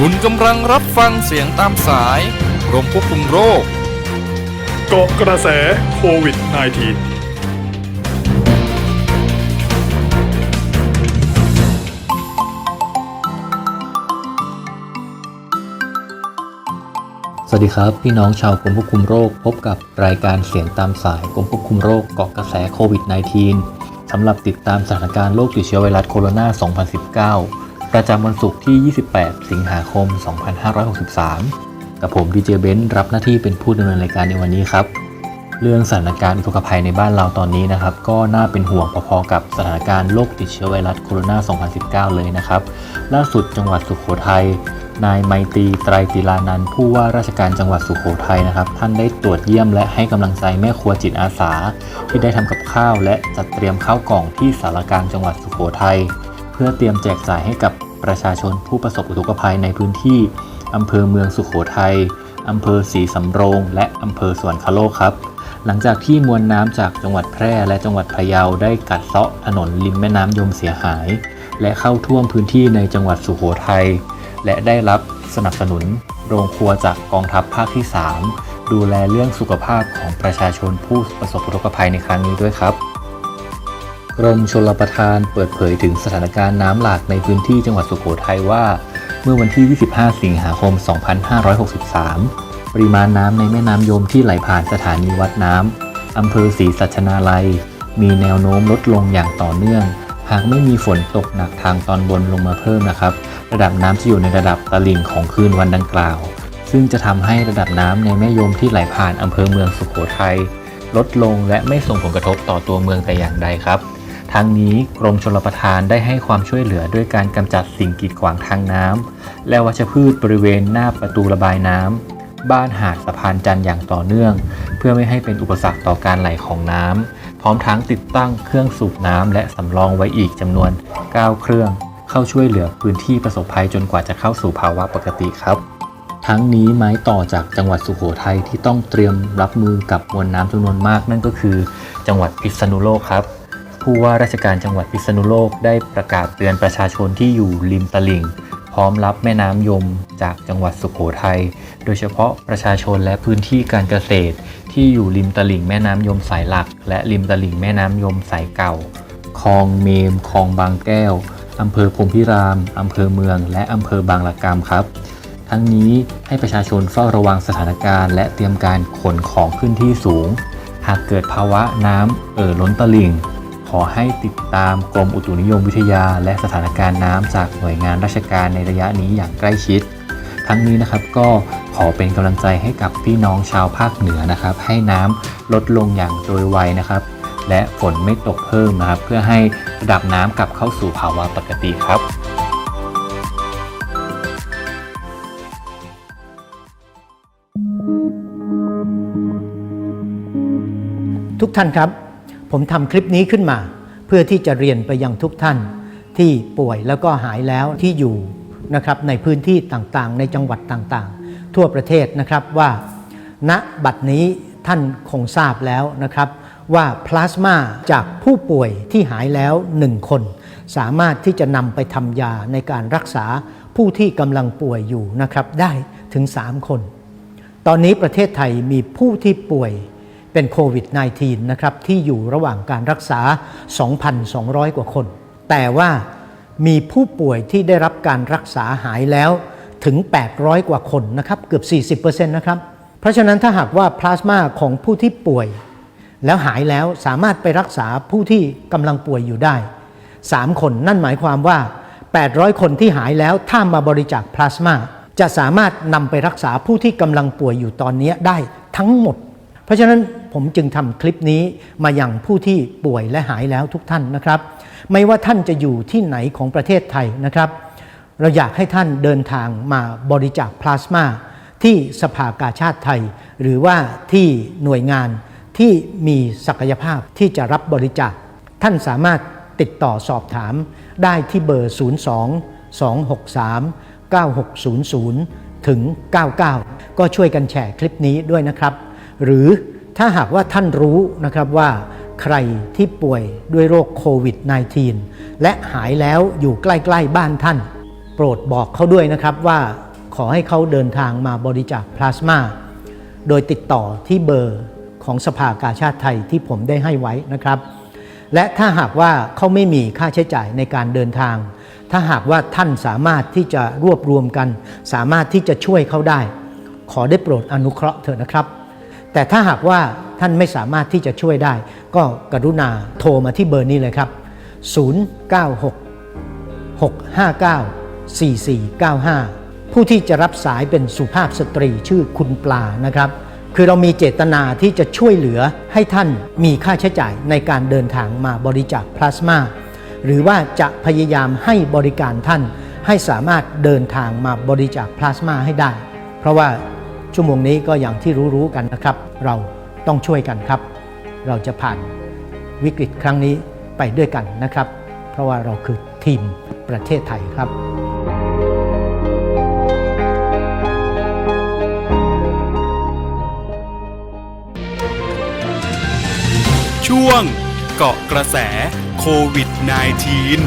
คุณกำลังรับฟังเสียงตามสายกรมควบคุมโรค เกาะกระแสโควิด -19 สวัสดีครับ พี่น้องชาวกรมควบคุมโรค พบกับรายการเสียงตามสายกรมควบคุมโรคเกาะกระแสโควิด -19 สำหรับติดตามสถานการณ์โรคติดเชื้อไวรัสโคโรนา 2019 ประจำวันศุกร์ที่ 28 สิงหาคม 2563 กับผมดีเจเบนซ์รับหน้าที่เป็นผู้ดำเนินรายการในวันนี้ครับ เรื่องสถานการณ์อุทกภัยในบ้านเราตอนนี้นะครับ ก็น่าเป็นห่วงพอๆกับสถานการณ์โรคติดเชื้อไวรัสโคโรนา 2019 เลยนะครับ ล่าสุดจังหวัดสุโขทัยนายไมตรีไตรติลานันท์ผู้ว่าราชการจังหวัดสุโขทัยนะครับ ท่านได้ตรวจเยี่ยมและให้กำลังใจแม่ครัวจิตอาสา ที่ได้ทำกับข้าวและจัดเตรียมข้าวกล่องที่สารกลางจังหวัดสุโขทัยเพื่อเตรียมแจกจ่ายให้กับ ประชาชนผู้ประสบอุทกภัยในพื้นที่อำเภอเมืองสุโขทัยอำเภอศรีสำโรง และอำเภอสวนคโลกครับ หลังจากที่มวลน้ำจากจังหวัดแพร่และจังหวัดพะเยาได้กัดเซาะถนนริมแม่น้ำยมเสียหาย และเข้าท่วมพื้นที่ในจังหวัดสุโขทัยและได้รับสนับสนุน โรงครัวจากกองทัพภาคที่ 3 ดูแลเรื่องสุขภาพของประชาชนผู้ประสบอุทกภัยในครั้งนี้ด้วยครับ กรมชลประทานเปิดเผยถึงสถานการณ์น้ำหลากในพื้นที่จังหวัดสุโขทัยว่า เมื่อวันที่ 25 สิงหาคม 2563 ปริมาณน้ำในแม่น้ำยมที่ไหลผ่านสถานีวัดน้ำอำเภอศรีสัชนาลัย มีแนวโน้มลดลงอย่างต่อเนื่อง หากไม่มีฝนตกหนักทางตอนบนลงมาเพิ่มนะครับ ระดับน้ำจะอยู่ในระดับตลิ่งของคืนวันดังกล่าว ซึ่งจะทำให้ระดับน้ำในแม่ยมที่ไหลผ่านอำเภอเมืองสุโขทัยลดลงและไม่ส่งผลกระทบต่อตัวเมืองแต่อย่างใดครับ ทั้งนี้กรมชลประทานได้ให้ความช่วยเหลือด้วยการกำจัดสิ่งกีดขวางทางน้ำและวัชพืชบริเวณหน้าประตูระบายน้ำบ้านหาดสะพานจันทร์อย่างต่อเนื่อง เพื่อไม่ให้เป็นอุปสรรคต่อการไหลของน้ำพร้อมทั้งติดตั้งเครื่องสูบน้ำและสำรองไว้อีกจำนวน 9 เครื่อง เข้าช่วยเหลือพื้นที่ประสบภัยจนกว่าจะเข้าสู่ภาวะปกติครับทั้งนี้ไม้ต่อจากจังหวัดสุโขทัยที่ต้องเตรียมรับมือกับมวลน้ำจำนวนมากนั่นก็คือ จังหวัดพิษณุโลกครับ ผู้ว่าราชการจังหวัดพิษณุโลกได้ประกาศเตือนประชาชนที่อยู่ริมตลิ่ง พร้อมรับแม่น้ำยมจากจังหวัดสุโขทัย โดยเฉพาะประชาชนและพื้นที่การเกษตร ที่อยู่ริมตลิ่งแม่น้ำยมสายหลัก และริมตลิ่งแม่น้ำยมสายเก่า คลองเมม คลองบางแก้ว อำเภอพรมพิราม อำเภอเมือง และอำเภอบางละกามครับทั้งนี้ให้ประชาชนเฝ้าระวังสถานการณ์ และเตรียมการขนของขึ้นที่สูง หากเกิดภาวะน้ำเอ่อล้นตลิ่ง อให้ติดตามกรมอุตุนิยมวิทยา และสถานการณ์น้ำจากหน่วยงานราชการในระยะนี้อย่างใกล้ชิด ทั้งนี้นะครับก็ขอเป็นกำลังใจให้กับพี่น้องชาวภาคเหนือนะครับ ให้น้ำลดลงอย่างโดยไวนะครับ และฝนไม่ตกเพิ่มนะครับ เพื่อให้ระดับน้ำกลับเข้าสู่ภาวะปกติครับทุกท่านครับ ผมทำคลิปนี้ขึ้นมา เพื่อที่จะเรียนไปยังทุกท่าน ที่ป่วยแล้วก็หายแล้วที่อยู่นะครับในพื้นที่ต่างๆ ในจังหวัดต่างๆ ทั่วประเทศนะครับว่า ณบัดนี้ท่านคงทราบแล้วนะครับว่าพลาสมาจากผู้ป่วยที่หายแล้ว1คน สามารถที่จะนำไปทำยาในการรักษาผู้ที่กำลังป่วยอยู่นะครับได้ถึง 3 คน ตอนนี้ประเทศไทยมีผู้ที่ป่วย เป็นโควิด -19 นะครับที่อยู่ระหว่างการรักษา 2,200 กว่าคน แต่ว่ามีผู้ป่วยที่ได้รับการรักษาหายแล้วถึง 800 กว่าคนนะครับเกือบ 40%นะครับ เพราะฉะนั้นถ้าหากว่าพลาสมาของผู้ที่ป่วย แล้วหายแล้วสามารถไปรักษาผู้ที่กำลังป่วยอยู่ได้ 3 คนนั่นหมายความว่า 800 คนที่หายแล้วถ้ามาบริจาคพลาสมาจะสามารถนำไปรักษาผู้ที่กำลังป่วยอยู่ตอนนี้ได้ทั้งหมด เพราะฉะนั้นผมจึงทำคลิปนี้มาอย่างผู้ที่ป่วยและหายแล้วทุกท่านนะครับ ไม่ว่าท่านจะอยู่ที่ไหนของประเทศไทยนะครับ เราอยากให้ท่านเดินทางมาบริจาคพลาสมาที่สภากาชาติไทย หรือว่าที่หน่วยงานที่มีศักยภาพที่จะรับบริจาค ท่านสามารถติดต่อสอบถามได้ที่เบอร์ 02 263 9600 ถึง 99 ก็ช่วยกันแชร์คลิปนี้ด้วยนะครับ หรือถ้าหากว่าท่านรู้นะครับว่าใครที่ป่วยด้วยโรคโควิด -19 และหายแล้วอยู่ใกล้ๆบ้านท่าน โปรดบอกเขาด้วยนะครับว่าขอให้เขาเดินทางมาบริจาคพลาสมา โดยติดต่อที่เบอร์ของสภากาชาติไทยที่ผมได้ให้ไว้นะครับ และถ้าหากว่าเขาไม่มีค่าใช้จ่ายในการเดินทาง ถ้าหากว่าท่านสามารถที่จะรวบรวมกัน สามารถที่จะช่วยเขาได้ ขอได้โปรดอนุเคราะห์เถอะนะครับ แต่ถ้าหากว่าท่านไม่สามารถที่จะช่วยได้ ก็กรุณาโทรมาที่เบอร์นี้เลยครับ 096 659 4495 ผู้ที่จะรับสายเป็นสุภาพสตรีชื่อคุณปลานะครับ คือเรามีเจตนาที่จะช่วยเหลือให้ท่านมีค่าใช้จ่ายในการเดินทางมาบริจาคพลาสมา หรือว่าจะพยายามให้บริการท่านให้สามารถเดินทางมาบริจาคพลาสมาให้ได้ เพราะว่า ชั่วโมงนี้ก็อย่างที่รู้ๆกันนะครับ เราต้องช่วยกันครับ เราจะผ่านวิกฤตครั้งนี้ไปด้วยกันนะครับ เพราะว่าเราคือทีมประเทศไทยครับช่วงเกาะกระแสโควิด -19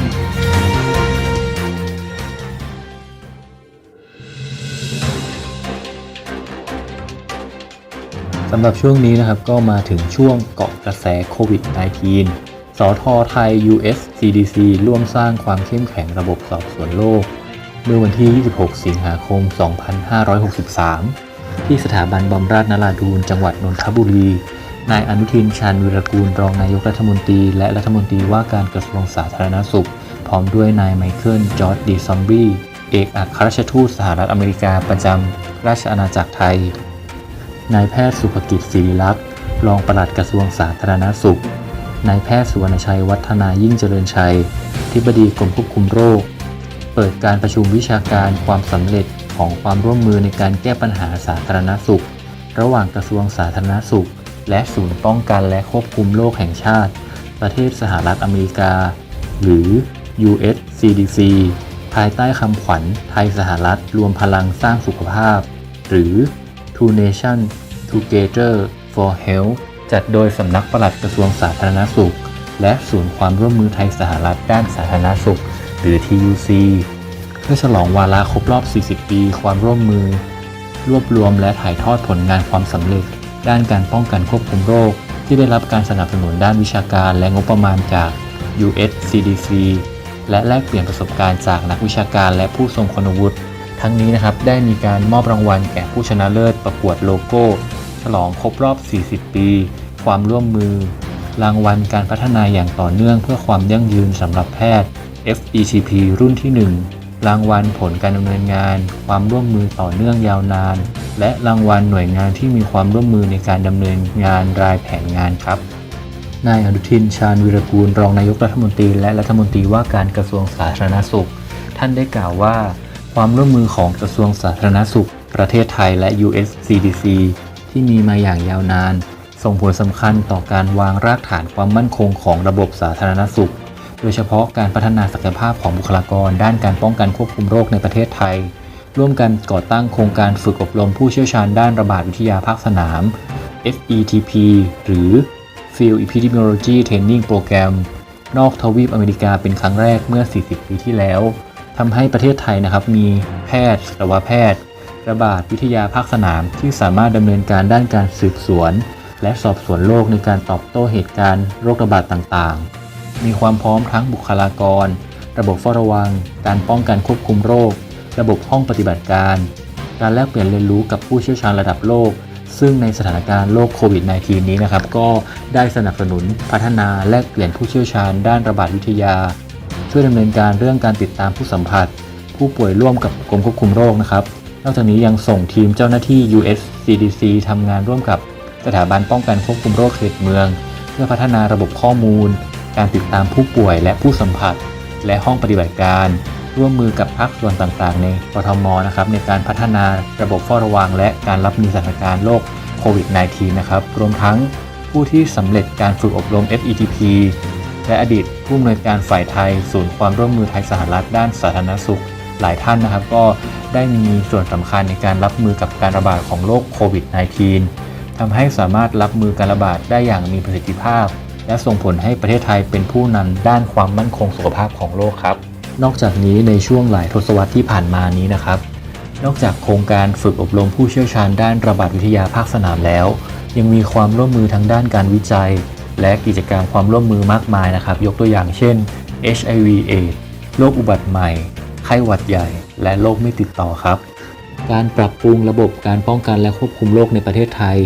สำหรับช่วงนี้นะครับก็มาถึงช่วงเกาะกระแสโควิด -19 สทไทย US CDC ร่วมสร้างความเข้มแข็งระบบสอบสวนโรคเมื่อวันที่ 26 สิงหาคม 2563 ที่สถาบันบำราศนราดูนจังหวัดนนทบุรี นายอนุทินชาญวิรกูลรองนายกรัฐมนตรี และรัฐมนตรีว่าการกระทรวงสาธารณสุข พร้อมด้วยนายไมเคิลจอร์ดดีซอมบี้เอกอัครราชทูตสหรัฐอเมริกาประจำราชอาณาจักรไทย นายแพทย์สุภกิจศิริลักษ์ รองปลัดกระทรวงสาธารณสุข นายแพทย์สุวรรณชัยวัฒนายิ่งเจริญชัยทิบดีกรมควบคุมโรค เปิดการประชุมวิชาการความสำเร็จของความร่วมมือในการแก้ปัญหาสาธารณสุข ระหว่างกระทรวงสาธารณสุข และศูนย์ป้องกันและควบคุมโรคแห่งชาติ ประเทศสหรัฐอเมริกา หรือ US CDC ภายใต้คำขวัญไทยสหรัฐรวมพลังสร้างสุขภาพ หรือ Two Nation Together for Health จัดโดยสำนักปลัดกระทรวงสาธารณสุข และศูนย์ความร่วมมือไทยสหรัฐด้านสาธารณสุข หรือ TUC เพื่อฉลองวาระครบรอบ 40 ปี ความร่วมมือ รวบรวมและถ่ายทอดผลงานความสำเร็จ ด้านการป้องกันควบคุมโรค ที่ได้รับการสนับสนุนด้านวิชาการและงบประมาณจาก US CDC และแลกเปลี่ยนประสบการณ์จากนักวิชาการและผู้ทรงคุณวุฒิ ทั้งนี้นะครับได้มีการมอบรางวัลแก่ผู้ชนะเลิศประกวดโลโก้ ฉลองครบรอบ 40 ปี ความร่วมมือ รางวัลการพัฒนาอย่างต่อเนื่องเพื่อความยั่งยืนสำหรับแพทย์ FECP รุ่นที่ 1 รางวัลผลการดำเนินงาน ความร่วมมือต่อเนื่องยาวนาน และรางวัลหน่วยงานที่มีความร่วมมือในการดำเนินงานรายแผนงานครับนายอนุทินชาญวิรกูลรองนายกรัฐมนตรี และรัฐมนตรีว่าการกระทรวงสาธารณสุข ท่านได้กล่าวว่า ความร่วมมือของกระทรวงสาธารณสุข ประเทศไทยและ US CDC ที่มีมาอย่างยาวนาน ส่งผลสำคัญต่อการวางรากฐานความมั่นคงของระบบสาธารณสุข โดยเฉพาะการพัฒนาศักยภาพของบุคลากร ด้านการป้องกันควบคุมโรคในประเทศไทย ร่วมกันก่อตั้งโครงการฝึกอบรมผู้เชี่ยวชาญด้านระบาดวิทยาภาคสนาม FETP หรือ Field Epidemiology Training Program นอกทวีปอเมริกาเป็นครั้งแรกเมื่อ 40 ปีที่แล้ว ทำให้ประเทศไทยนะครับมีแพทย์สัตวแพทย์ระบาดวิทยาภาคสนามที่สามารถดำเนินการด้านการสืบสวน และสอบสวนโรคในการตอบโต้เหตุการณ์โรคระบาดต่างๆ มีความพร้อมทั้งบุคลากร ระบบเฝ้าระวัง การป้องกันควบคุมโรค ระบบห้องปฏิบัติการ การแลกเปลี่ยนเรียนรู้กับผู้เชี่ยวชาญระดับโลก ซึ่งในสถานการณ์โรคโควิด -19 นี้นะครับก็ได้สนับสนุนพัฒนาแลกเปลี่ยนผู้เชี่ยวชาญด้านระบาดวิทยา ช่วยดำเนินการเรื่องการติดตามผู้สัมผัส ผู้ป่วยร่วมกับกรมควบคุมโรคนะครับ นอกจากนี้ยังส่งทีมเจ้าหน้าที่ US CDC ทำงานร่วมกับสถาบันป้องกันควบคุมโรคเขตเมือง เพื่อพัฒนาระบบข้อมูล การติดตามผู้ป่วยและผู้สัมผัส และห้องปฏิบัติการ ร่วมมือกับภาคส่วนต่างๆ ในกทมนะครับในการพัฒนาระบบเฝ้าระวัง และการรับมือสถานการณ์โรคโควิด -19 นะครับรวมทั้งผู้ที่สำเร็จการฝึกอบรม FETP และอดีตผู้อำนวยการฝ่ายไทย ศูนย์ความร่วมมือไทยสหรัฐด้านสาธารณสุข หลายท่านนะครับก็ได้มีส่วนสำคัญในการรับมือกับการระบาดของโรคโควิด -19 ทำให้สามารถรับมือการระบาดได้อย่างมีประสิทธิภาพ และส่งผลให้ประเทศไทยเป็นผู้นำด้านความมั่นคงสุขภาพของโลกครับ นอกจากนี้ในช่วงหลายทศวรรษที่ผ่านมานี้นะครับ นอกจากโครงการฝึกอบรมผู้เชี่ยวชาญด้านระบาดวิทยาภาคสนามแล้ว ยังมีความร่วมมือทางด้านการวิจัย และกิจกรรมความร่วมมือมากมายนะครับ ยกตัวอย่างเช่น HIV AIDS โรคอุบัติใหม่ ไข้หวัดใหญ่ และโรคไม่ติดต่อครับ การปรับปรุงระบบการป้องกันและควบคุมโรคในประเทศไทย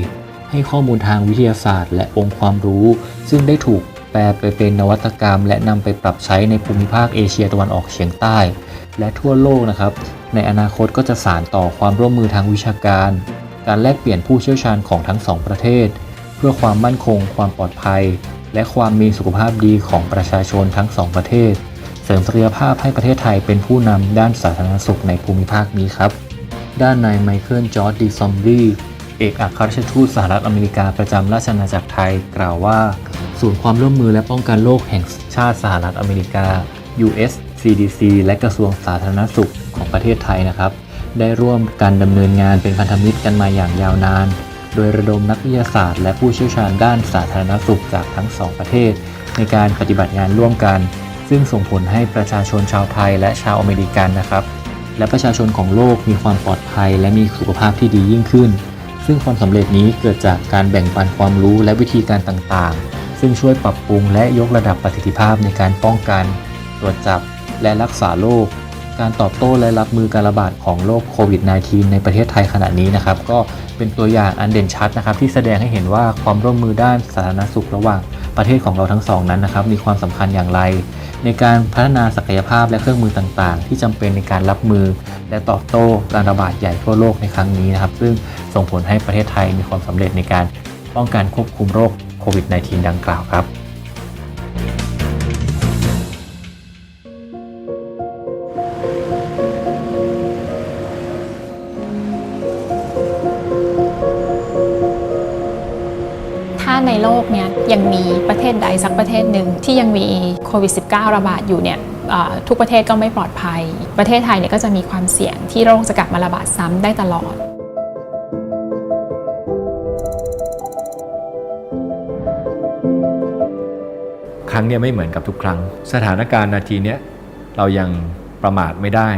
ให้ข้อมูลทางวิทยาศาสตร์ และองค์ความรู้ ซึ่งได้ถูกแปลไปเป็นนวัตกรรม และนำไปปรับใช้ในภูมิภาคเอเชียตะวันออกเฉียงใต้ และทั่วโลกนะครับ ในอนาคตก็จะสานต่อความร่วมมือทางวิชาการ การแลกเปลี่ยนผู้เชี่ยวชาญของทั้งสองประเทศ พื่อความมั่นคง ความปลอดภัย และความมีสุขภาพดีของประชาชนทั้งสองประเทศ เสริมศักยภาพให้ประเทศไทยเป็นผู้นำด้านสาธารณสุขในภูมิภาคนี้ครับ ด้านนายไมเคิลจอร์ดดีซอมบรีเอกอัครราชทูตสหรัฐอเมริกาประจำราชอาณาจักรไทย กล่าวว่า ศูนย์ความร่วมมือและป้องกันโรคแห่งชาติสหรัฐอเมริกา US CDC และกระทรวงสาธารณสุขของประเทศไทยนะครับ ได้ร่วมกันดำเนินงานเป็นพันธมิตรกันมาอย่างยาวนาน โดยระดมนักวิทยาศาสตร์และผู้เชี่ยวชาญด้านสาธารณสุขจากทั้งสองประเทศ ในการปฏิบัติงานร่วมกัน ซึ่งส่งผลให้ประชาชนชาวไทยและชาวอเมริกันนะครับ และประชาชนของโลกมีความปลอดภัย และมีสุขภาพที่ดียิ่งขึ้น ซึ่งความสำเร็จนี้เกิดจากการแบ่งปันความรู้และวิธีการต่างๆ ซึ่งช่วยปรับปรุงและยกระดับประสิทธิภาพในการป้องกัน ตรวจจับและรักษาโรค การตอบโต้และรับมือการระบาดของโรคโควิด -19 ในประเทศไทยขณะนี้นะครับ ก็เป็นตัวอย่างอันเด่นชัดนะครับ ที่แสดงให้เห็นว่าความร่วมมือด้านสาธารณสุขระหว่างประเทศของเราทั้งสองนั้นนะครับ มีความสำคัญอย่างไร ในการพัฒนาศักยภาพและเครื่องมือต่างๆ ที่จำเป็นในการรับมือ และตอบโต้การระบาดใหญ่ทั่วโลกในครั้งนี้นะครับ ซึ่งส่งผลให้ประเทศไทยมีความสำเร็จในการป้องกันควบคุมโรคโควิด -19 ดังกล่าวครับ ยยังมีประเทศใดสักประเทศหนึ่งที่ยังมีโควิด -19 ระบาดอยู่เนี่ยเอ่อทุกประเทศก็ไม่ปลอดภัย ประเทศไทยเนี่ยก็จะมีความเสี่ยงที่โรคจะกลับมาระบาดซ้ำได้ตลอดครั้งเนี้ยไม่เหมือนกับทุกครั้ง สถานการณ์นาทีเนี้ยเรายังประมาทไม่ได้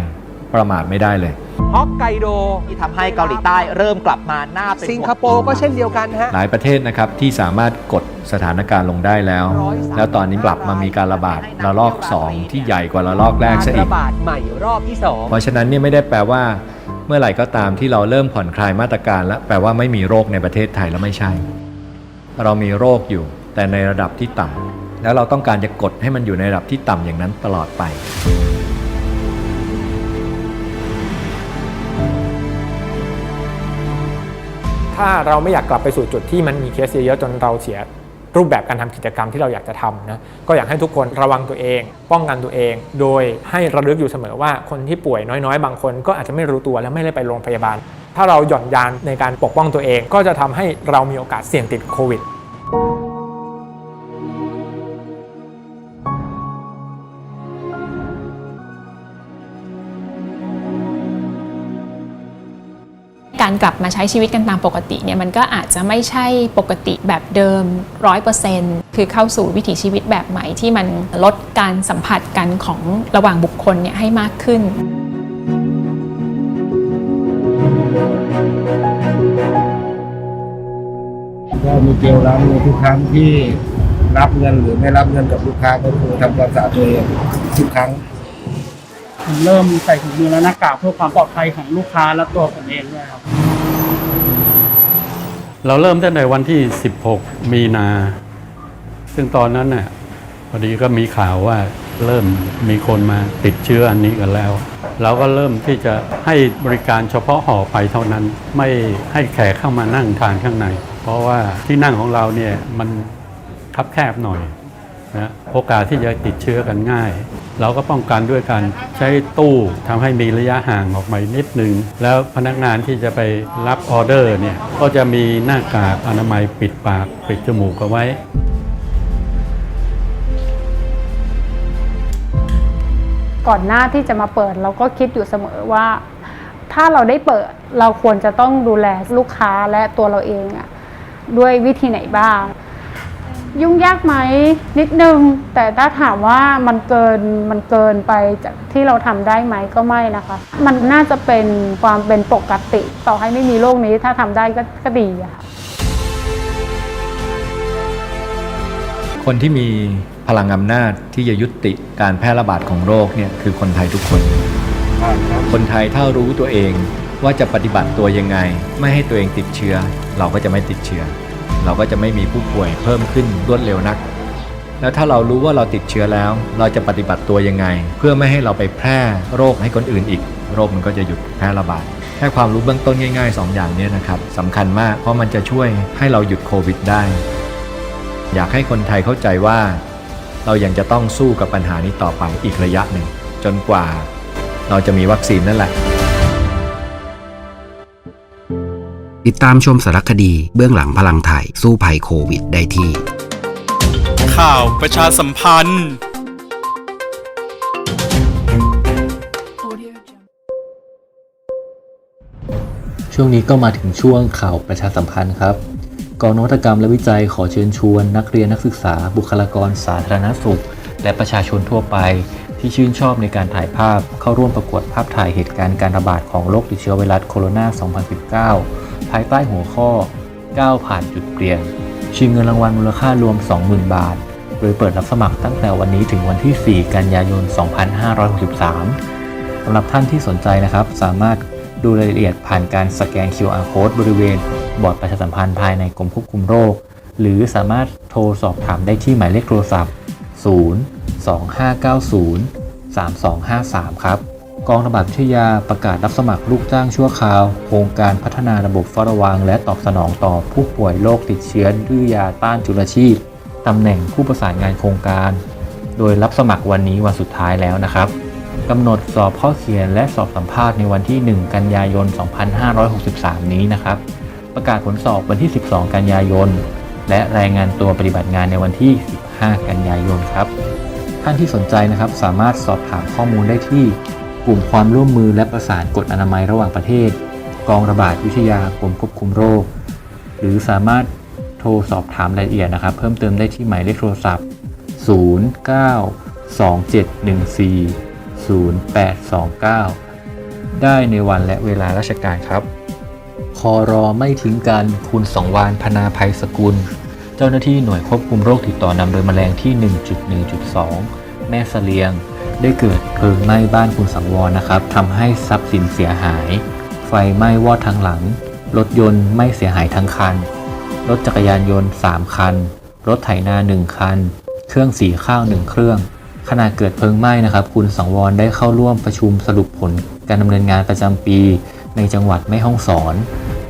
ประมาทไม่ได้เลยฮอกไกโดที่ทำให้เกาหลีใต้เริ่มกลับมาหน้าเป็นสิงคโปร์ก็เช่นเดียวกันฮะหลายประเทศนะครับที่สามารถกด สถานการณ์ลงได้แล้ว แล้วตอนนี้กลับมามีการระบาดระลอก 2 ที่ใหญ่กว่าระลอกแรกซะอีระกบาดใหม่รอบที่2เพราะฉะนั้นเนี่ยไม่ได้แปลว่า เมื่อไหร่ก็ตามที่เราเริ่มผ่อนคลายมาตรการ แล้วแปลว่าไม่มีโรคในประเทศไทยแล้วไม่ใช่ เรามีโรคอยู่ แต่ในระดับที่ต่ำแล้วเราต้องการจะกดให้มันอยู่ในระดับที่ต่ำอย่างนั้นตลอดไปถ้าเราไม่อยากกลับไปสู่จุดที่มันมีเคสเยอะๆจนเราเสีย รูปแบบการทำกิจกรรมที่เราอยากจะทำนะก็อยากให้ทุกคนระวังตัวเอง ป้องกันตัวเอง โดยให้ระลึกอยู่เสมอว่าคนที่ป่วยน้อยๆ บางคน ก็อาจจะไม่รู้ตัวและไม่ได้ไปโรงพยาบาล ถ้าเราหย่อนยานในการปกป้องตัวเอง ก็จะทำให้เรามีโอกาสเสี่ยงติดโควิด การกลับมาใช้ชีวิตกันตามปกติเนี่ยมันก็อาจจะไม่ใช่ปกติแบบเดิม 100%คือเข้าสู่วิถีชีวิตแบบใหม่ที่มันลดการสัมผัสกันของระหว่างบุคคลเนี่ยให้มากขึ้นก็มีเจลล้างมือทุกครั้งที่รับเงินหรือไม่รับเงินกับลูกค้าก็คือทำความสะอาดตัวเองทุกครั้ง ผมเริ่มใส่ถุงมือและหน้ากากเพื่อความปลอดภัยของลูกค้าและตัวผมเองด้วยครับ เราเริ่มตั้งแต่วันที่ 16 มีนา ซึ่งตอนนั้นน่ะพอดีก็มีข่าวว่าเริ่มมีคนมาติดเชื้ออันนี้กันแล้ว เราก็เริ่มที่จะให้บริการเฉพาะห่อไปเท่านั้น ไม่ให้แขกเข้ามานั่งทานข้างใน เพราะว่าที่นั่งของเราเนี่ยมันคับแคบหน่อยนะโอกาสที่จะติดเชื้อกันง่าย เราก็ป้องกันด้วยการใช้ตู้ทำให้มีระยะห่างออกมานิดนึง แล้วพนักงานที่จะไปรับออเดอร์เนี่ยก็จะมีหน้ากากอนามัยปิดปากปิดจมูกเอาไว้ก่อนหน้าที่จะมาเปิดเราก็คิดอยู่เสมอว่า ถ้าเราได้เปิดเราควรจะต้องดูแลลูกค้าและตัวเราเองอะด้วยวิธีไหนบ้าง ยุ่งยากไหมนิดนึง แต่ถ้าถามว่ามันเกินมันเกินไปจากที่เราทำได้ไหมก็ไม่นะคะ มันน่าจะเป็นความเป็นปกติ ต่อให้ไม่มีโรคนี้ถ้าทำได้ก็ก็ดีค่ะคนที่มีพลังอำนาจที่จะยุติการแพร่ระบาดของโรคเนี่ยคือคนไทยทุกคน คนไทยถ้ารู้ตัวเองว่าจะปฏิบัติตัวยังไง ไม่ให้ตัวเองติดเชื้อ เราก็จะไม่ติดเชื้อ เราก็จะไม่มีผู้ป่วยเพิ่มขึ้นรวดเร็วนัก แล้วถ้าเรารู้ว่าเราติดเชื้อแล้ว เราจะปฏิบัติตัวยังไง เพื่อไม่ให้เราไปแพร่โรคให้คนอื่นอีก โรคมันก็จะหยุดแพร่ระบาดแค่ความรู้เบื้องต้นง่ายๆ 2 อย่างนี้นะครับสำคัญมากเพราะมันจะช่วยให้เราหยุดโควิดได้ อยากให้คนไทยเข้าใจว่า เรายังจะต้องสู้กับปัญหานี้ต่อไปอีกระยะหนึ่ง จนกว่า เราจะมีวัคซีนนั่นแหละ ติดตามชมสารคดีเบื้องหลังพลังไทย สู้ภัยโควิดได้ที่ ข่าวประชาสัมพันธ์ช่วงนี้ก็มาถึงช่วงข่าวประชาสัมพันธ์ครับกองนวัตกรรมและวิจัยขอเชิญชวน นักเรียนนักศึกษา บุคลากรสาธารณสุข และประชาชนทั่วไป ที่ชื่นชอบในการถ่ายภาพเข้าร่วมประกวดภาพถ่ายเหตุการณ์การระบาดของโรคติดเชื้อไวรัสโคโรนา 2019 ภายใต้หัวข้อ 9 ผ่านจุดเปลี่ยน ชิงเงินรางวัลมูลค่ารวม 20,000 บาท โดยเปิดรับสมัครตั้งแต่วันนี้ถึงวันที่ 4 กันยายน 2563สำหรับท่านที่สนใจนะครับ สามารถดูรายละเอียดผ่านการสแกน QR code บริเวณ บอร์ดประชาสัมพันธ์ภายในกรมควบคุมโรค หรือสามารถโทรสอบถามได้ที่หมายเลขโทรศัพท์ 0 2590 3253 ครับ กองระบาดวิทยาประกาศรับสมัครลูกจ้างชั่วคราว โครงการพัฒนาระบบเฝ้าระวัง และตอบสนองต่อผู้ป่วยโรคติดเชื้อดื้อยาต้านจุลชีพตำแหน่งผู้ประสานงานโครงการ โดยรับสมัครวันนี้วันสุดท้ายแล้วนะครับกำหนดสอบข้อเขียนและสอบสัมภาษณ์ในวันที่ 1 กันยายน 2563 นี้นะครับ ประกาศผลสอบวันที่ 12 กันยายน และรายงานตัวปฏิบัติงานในวันที่ 15 กันยายนครับ ท่านที่สนใจนะครับสามารถสอบถามข้อมูลได้ที่ กลุ่มความร่วมมือและประสานกฎอนามัยระหว่างประเทศ กองระบาดวิทยากรมควบคุมโรค หรือสามารถโทรสอบถามรายละเอียดนะครับ เพิ่มเติมได้ที่หมายเลขโทรศัพท์ 092714 0829 ได้ในวันและเวลาราชการครับคอรอไม่ทิ้งกันคุณสองวานพนาภัยสกุล เจ้าหน้าที่หน่วยควบคุมโรคติดต่อนำโดยแมลงที่ 1.1.2 แม่เสลียง ได้เกิดเพลิงไหม้บ้านคุณสังวรนะครับทำให้ทรัพย์สินเสียหาย ไฟไหม้วอดทั้งหลัง รถยนต์ไม้เสียหายทั้งคัน รถจักรยานยนต์ 3 คัน รถไถนา1คัน เครื่องสีข้าว 1 เครื่อง ขณะเกิดเพลิงไหม้นะครับ คุณสังวรได้เข้าร่วมประชุมสรุปผลการดำเนินงานประจำปี ในจังหวัดแม่ฮ่องสอน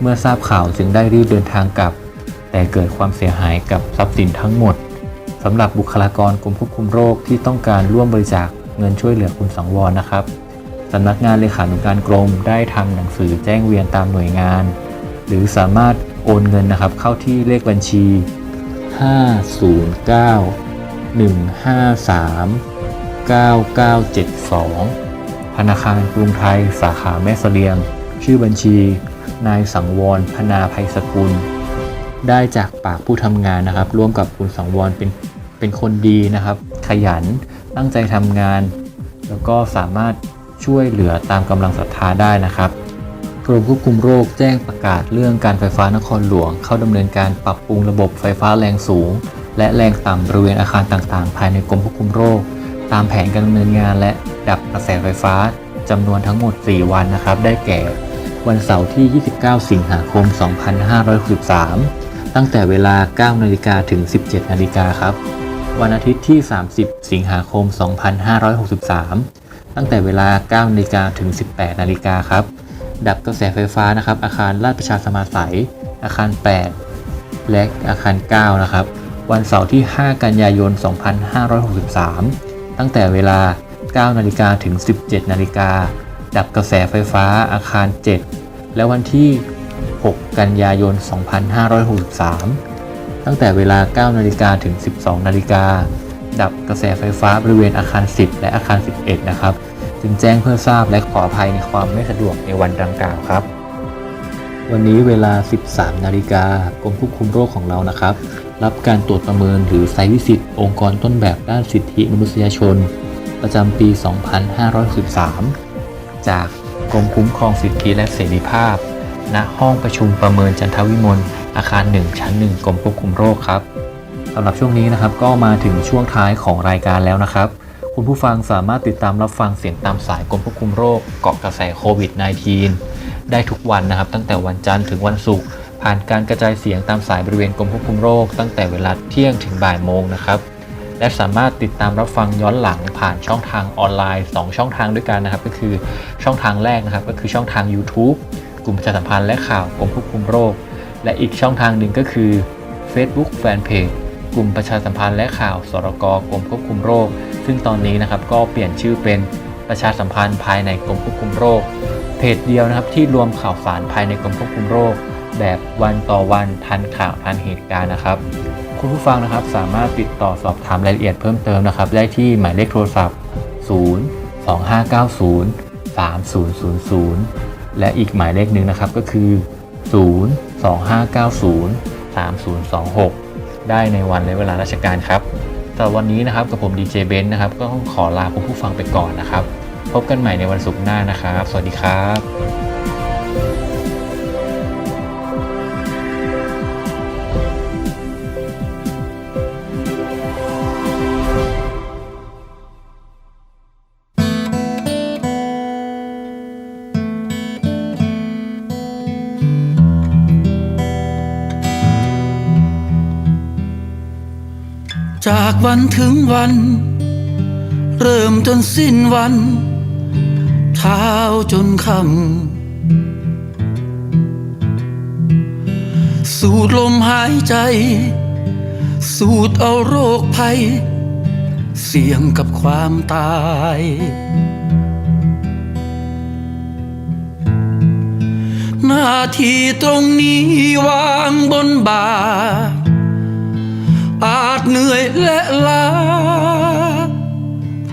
เมื่อทราบข่าวจึงได้รีบเดินทางกลับ แต่เกิดความเสียหายกับทรัพย์สินทั้งหมดสำหรับบุคลากรกรมควบคุมโรคที่ต้องการร่วมบริจาค เงินช่วยเหลือคุณสังวรนะครับสำนักงานเลขานุการกรมได้ทำหนังสือแจ้งเวียนตามหน่วยงาน หรือสามารถโอนเงินนะครับ เข้าที่เลขบัญชี 509 153 9972 ธนาคารกรุงไทย สาขาแม่สเสลียง ชื่อบัญชี นายสังวรพนาภัยสกุล ได้จากปากผู้ทำงานนะครับ ร่วมกับคุณสังวรเป็นเป็นคนดีนะครับ ขยัน ตั้งใจทำงาน แล้วก็สามารถช่วยเหลือตามกำลังศรัทธาได้นะครับกรมควบคุมโรคแจ้งประกาศเรื่องการไฟฟ้านครหลวง เข้าดำเนินการปรับปรุงระบบไฟฟ้าแรงสูง และแรงต่ำบริเวณอาคารต่างๆ ภายในกรมควบคุมโรค ตามแผนการดำเนินงานและดับกระแสไฟฟ้าจำนวนทั้งหมด 4 วันนะครับ ได้แก่ วันเสาร์ที่ 29 สิงหาคม 2563 ตั้งแต่เวลา 9 นาฬิกาถึง 17 นาฬิกาครับ วันอาทิตย์ที่ 30 สิงหาคม 2563 ตั้งแต่เวลา9นาฬิกาถึง 18นาฬิกาครับ ดับกระแสไฟฟ้านะครับ อาคารราชประชาสมาสัย อาคาร 8 และอาคาร 9 นะครับ วันเสาร์ที่ 5 กันยายน 2563 ตั้งแต่เวลา9นาฬิกาถึง 17นาฬิกา ดับกระแสไฟฟ้าอาคาร 7 และวันที่ 6 กันยายน 2563 ตั้งแต่เวลา 9 นาฬิกาถึง 12 นาฬิกา ดับกระแสไฟฟ้าบริเวณอาคาร 10 และอาคาร 11 นะครับ จึงแจ้งเพื่อทราบและขออภัยในความไม่สะดวกในวันดังกล่าวครับ วันนี้เวลา 13 นาฬิกากรมควบคุมโรคของเรานะครับ รับการตรวจประเมินหรือไซวิสิตองค์กรต้นแบบด้านสิทธิมนุษยชน ประจำปี 2513 จากกรมคุ้มครองสิทธิและเสรีภาพ ณ ห้องประชุมประเมินจันทวิมล อาคาร 1 ชั้น 1กรมควบคุมโรคครับสำหรับช่วงนี้นะครับก็มาถึงช่วงท้ายของรายการแล้วนะครับ คุณผู้ฟังสามารถติดตามรับฟังเสียงตามสายกรมควบคุมโรคเกาะกระแสโควิด -19 ได้ทุกวันนะครับ ตั้งแต่วันจันทร์ถึงวันศุกร์ผ่านการกระจายเสียงตามสายบริเวณกรมควบคุมโรค ตั้งแต่เวลาเที่ยงถึงบ่ายโมงนะครับและสามารถติดตามรับฟังย้อนหลังผ่านช่องทางออนไลน์ 2 ช่องทางด้วยกันนะครับ ก็คือช่องทางแรกนะครับ ก็คือช่องทาง YouTube กลุ่มประชาสัมพันธ์และข่าวกรมควบคุมโรค และอีกช่องทางหนึ่งก็คือ Facebook Fanpage กลุ่มประชาสัมพันธ์และข่าวสรกกรมควบคุมโรค ซึ่งตอนนี้นะครับก็เปลี่ยนชื่อเป็นประชาสัมพันธ์ภายในกรมควบคุมโรค เพจเดียวนะครับที่รวมข่าวสารภายในกรมควบคุมโรค แบบวันต่อวันทันข่าวทันเหตุการณ์นะครับคุณผู้ฟังนะครับสามารถติดต่อสอบถามรายละเอียดเพิ่มเติมนะครับ ได้ที่หมายเลขโทรศัพท์ 0 2590 3000 และอีกหมายเลขหนึ่งนะครับก็คือ 0 2590 3026 ได้ในวันและเวลาราชการครับสำหรับวันนี้นะครับกับผมดีเจเบนนะครับ ก็ต้องขอลาคุณผู้ฟังไปก่อนนะครับ พบกันใหม่ในวันศุกร์หน้านะครับ สวัสดีครับ จากวันถึงวัน เริ่มจนสิ้นวันเช้าจนค่ำสูดลมหายใจ สูดเอาโรคภัย เสี่ยงกับความตาย หน้าที่ตรงนี้วางบนบ่า อาจเหนื่อยและล้า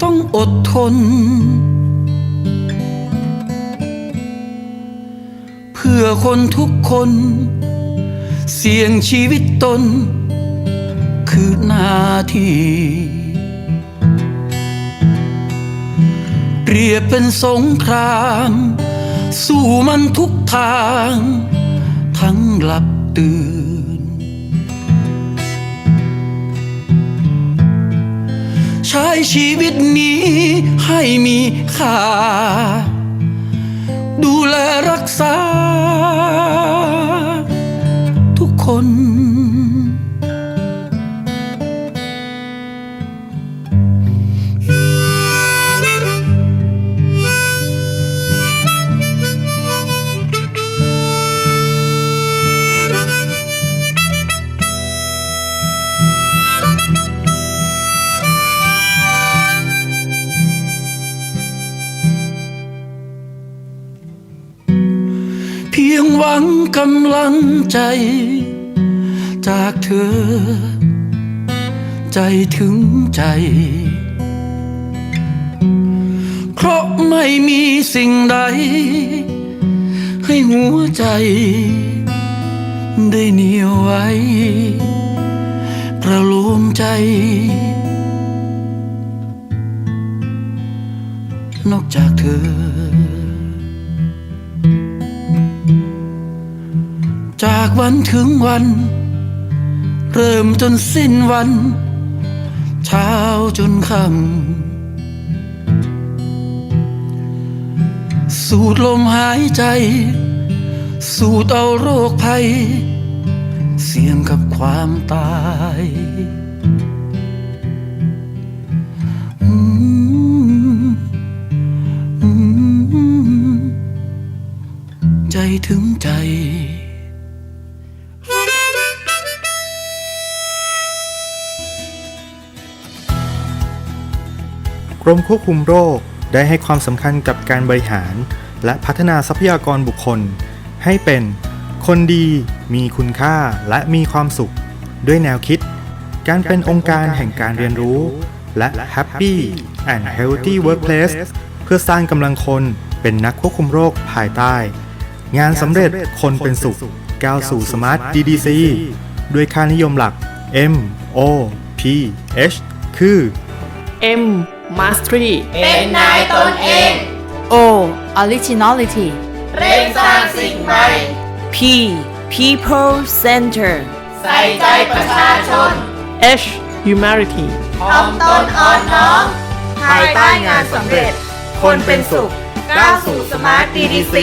ต้องอดทน เพื่อคนทุกคน เสี่ยงชีวิตตน คือหน้าที่เปรียบเป็นสงคราม สู้มันทุกทาง ทั้งหลับตื่น ใช้ชีวิตนี้ให้มีค่า ดูแลรักษา ทุกคนำลังใจ จากเธอ ใจถึงใจ เพราะไม่มีสิ่งใด ให้หัวใจ ได้เหนียวไว้ประโลมใจ นอกจากเธอ จากวันถึงวัน เริ่มจนสิ้นวัน เช้าจนค่ำสูดลมหายใจ สูดเอาโรคภัย เสี่ยงกับความตายใจถึงใจ กรมควบคุมโรคได้ให้ความสำคัญกับการบริหาร และพัฒนาทรัพยากรบุคคล ให้เป็นคนดีมีคุณค่าและมีความสุข ด้วยแนวคิด การเป็นองค์การแห่งการเรียนรู้ และ Happy and Healthy Workplace เพื่อสร้างกำลังคนเป็นนักควบคุมโรคภายใต้ งานสำเร็จคนเป็นสุข ก้าวสู่ Smart DDC ด้วยค่านิยมหลัก M O P H คือ M Mastery เป็นนายตนเอง O Originality เร่งสร้างสิ่งใหม่ P People Center ใส่ใจประชาชน H Humanity ทำตนอ่อนน้อมภายใต้งานสำเร็จ คนเป็นสุขก้าวสู่สมาร์ท DDC